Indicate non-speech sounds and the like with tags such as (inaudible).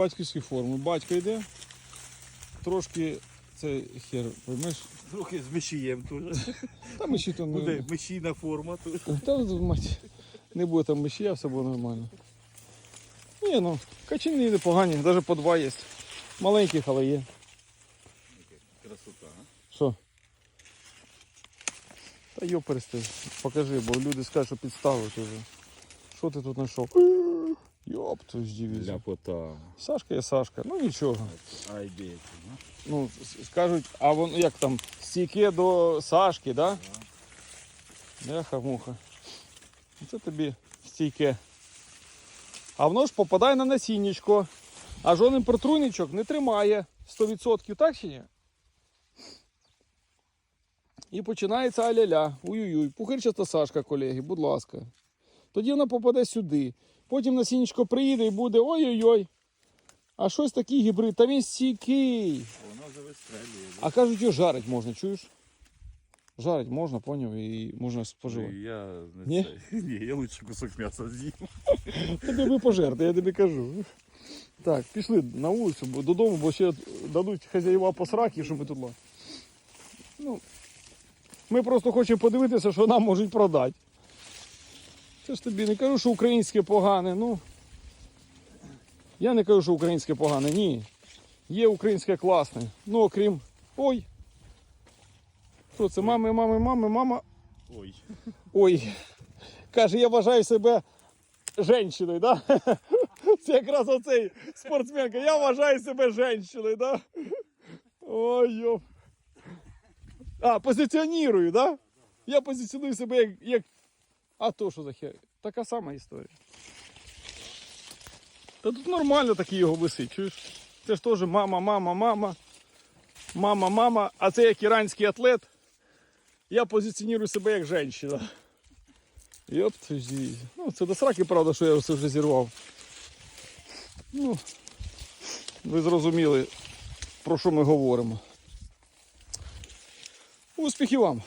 Батьківські форми. Батько йде. Трошки це хер, поймеш? Трохи з мишієм теж. Та миші то Буде не. форма тут. Та мать, не буде там мишія, все буде нормально. Ні, ну, качини непогані, навіть по два є. Маленьких, але є. Красота. а? Що? Та йо. Покажи, бо люди скажуть, що підставиш уже. Що ти тут знайшов? Йоп, твою ж дивізію. Ляпота. Сашка є Сашка, ну нічого. Ай бейте. Ну, с- скажуть, а воно як там, стійке до Сашки, да? Яха муха. Це тобі стійке. А воно ж попадає на насіннячко. А жоден протруйничок не тримає 100%, так чи ні? І починається аля-ля. Уй-уй-уй. Пухирчаста Сашка, колеги, будь ласка. Тоді вона попаде сюди. Потім насіннячко приїде і буде ой-ой-ой. А щось такий гібрид, та він стійкий. Воно вже вистрелює. А кажуть, його жарить можна, чуєш? Жарить можна, поняв, і можна споживати. Я не Ні? це. (laughs) Ні, я лучше кусок м'яса з'їм. (laughs) Тобі би пожерти, я тобі кажу. Так, пішли на вулицю, бо додому, бо ще дадуть хазяїва по сраки, що ми тут. Ну, ми просто хочемо подивитися, що нам можуть продати. Це ж тобі не кажу, що українське погане, ну. Я не кажу, що українське погане, ні. Є українське класне. Ну, окрім. Ой. Що це? Мами, мами, мами, мама. Ой. Ой, каже, я вважаю себе жінкою, да? (laughs) Це якраз оцей спортсменка. Я вважаю себе жінкою, да? Ой, йоп. А, позиціоную, да? Я позиціоную себе як. як... А то що за хер? Така сама історія. Та тут нормально такі його висить, чуєш? Це ж теж мама, мама, мама. Мама, мама. А це як іранський атлет. Я позиціоную себе як жінка. Йоп, твою. Ну, це до сраки, правда, що я це вже зірвав. Ну, ви зрозуміли, про що ми говоримо. Успіхів вам!